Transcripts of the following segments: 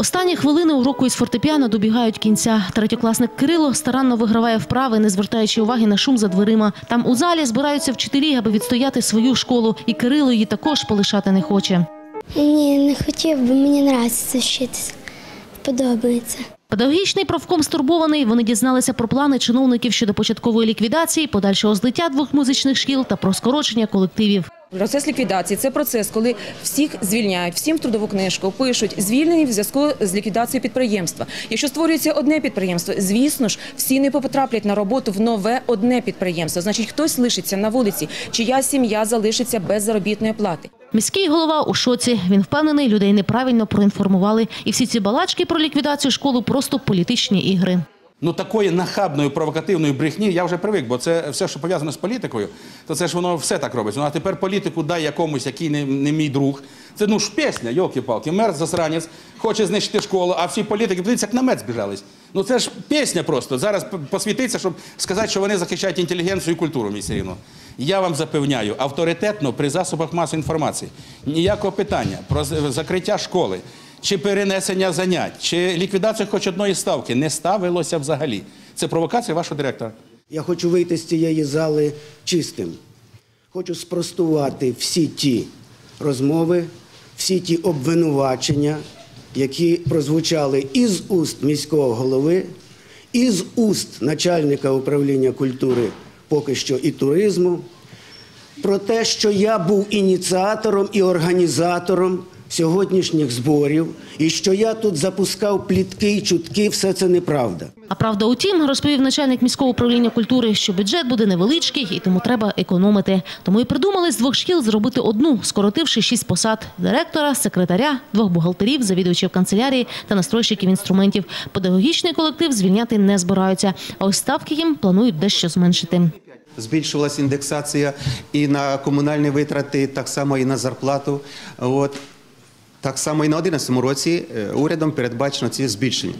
Останні хвилини уроку із фортепіано добігають кінця. Третьокласник Кирило старанно виграває вправи, не звертаючи уваги на шум за дверима. Там у залі збираються вчителі, аби відстояти свою школу. І Кирило її також полишати не хоче. Ні, не хотів, бо мені подобається вчитися. Подобається. Педагогічний профком стурбований. Вони дізналися про плани чиновників щодо початкової ліквідації, подальшого злиття двох музичних шкіл та про скорочення колективів. Процес ліквідації це процес, коли всіх звільняють, всім в трудову книжку пишуть звільнені в зв'язку з ліквідацією підприємства. Якщо створюється одне підприємство, звісно ж, всі не потраплять на роботу в нове одне підприємство. Значить, хтось лишиться на вулиці, чия сім'я залишиться без заробітної плати. Міський голова у шоці. Він впевнений, людей неправильно проінформували. І всі ці балачки про ліквідацію школи просто політичні ігри. Ну такої нахабної провокативної брехні я вже привик, бо це все, що пов'язано з політикою, то це ж воно все так робиться. Ну а тепер політику дай якомусь, який не, не мій друг. Це ну ж пісня, йолки-палки, мер засранець, хоче знищити школу, а всі політики, подивіться, як намет збіжались. Ну це ж пісня просто. Зараз посвітиться, щоб сказати, що вони захищають інтелігенцію і культуру все рівно. Я вам запевняю, авторитетно при засобах масової інформації ніякого питання про закриття школи, чи перенесення занять, чи ліквідацію хоч одної ставки не ставилося взагалі. Це провокація вашого директора. Я хочу вийти з цієї зали чистим. Хочу спростувати всі ті розмови, всі ті обвинувачення, які прозвучали із уст міського голови, із уст начальника управління культури поки що і туризму, про те, що я був ініціатором і організатором сьогоднішніх зборів, і що я тут запускав плітки і чутки, все це неправда. А правда у тім, розповів начальник міського управління культури, що бюджет буде невеличкий і тому треба економити. Тому і придумали з двох шкіл зробити одну, скоротивши шість посад – директора, секретаря, двох бухгалтерів, завідувачів канцелярії та настройщиків інструментів. Педагогічний колектив звільняти не збираються, а ось ставки їм планують дещо зменшити. Збільшувалася індексація і на комунальні витрати, так само і на зарплату. От. Так само і на 2011 році е, урядом передбачено ці збільшення.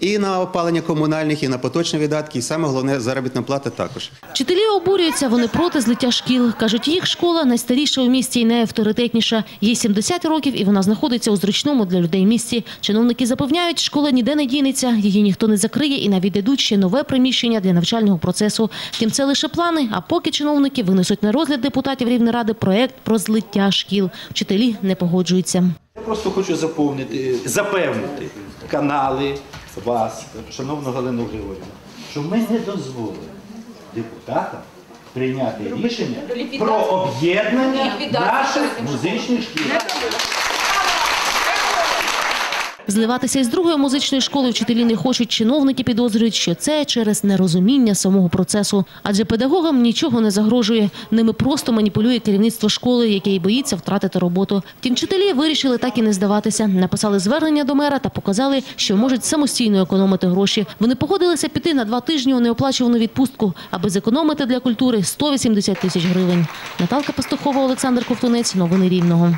І на опалення комунальних, і на поточні видатки, і саме головне заробітна плата також. Вчителі обурюються, вони проти злиття шкіл. Кажуть, їх школа найстаріша у місті і найавторитетніша. Їй 70 років і вона знаходиться у зручному для людей місці. Чиновники запевняють, школа ніде не дінеться, її ніхто не закриє і навіть дадуть ще нове приміщення для навчального процесу. Втім, це лише плани, а поки чиновники винесуть на розгляд депутатів Рівнеради проект про злиття шкіл. Вчителі не погоджуються. Я просто хочу заповнити, запевнити канали вас, шановну Галину Григорівну, що ми не дозволимо депутатам прийняти рішення про об'єднання наших музичних шкіл. Зливатися із другої музичної школи вчителі не хочуть. Чиновники підозрюють, що це через нерозуміння самого процесу. Адже педагогам нічого не загрожує. Ними просто маніпулює керівництво школи, яке й боїться втратити роботу. Втім, вчителі вирішили так і не здаватися. Написали звернення до мера та показали, що можуть самостійно економити гроші. Вони погодилися піти на два тижні у неоплачувану відпустку, аби зекономити для культури 180 тисяч гривень. Наталка Пастухова, Олександр Ковтунець. Новини Рівного.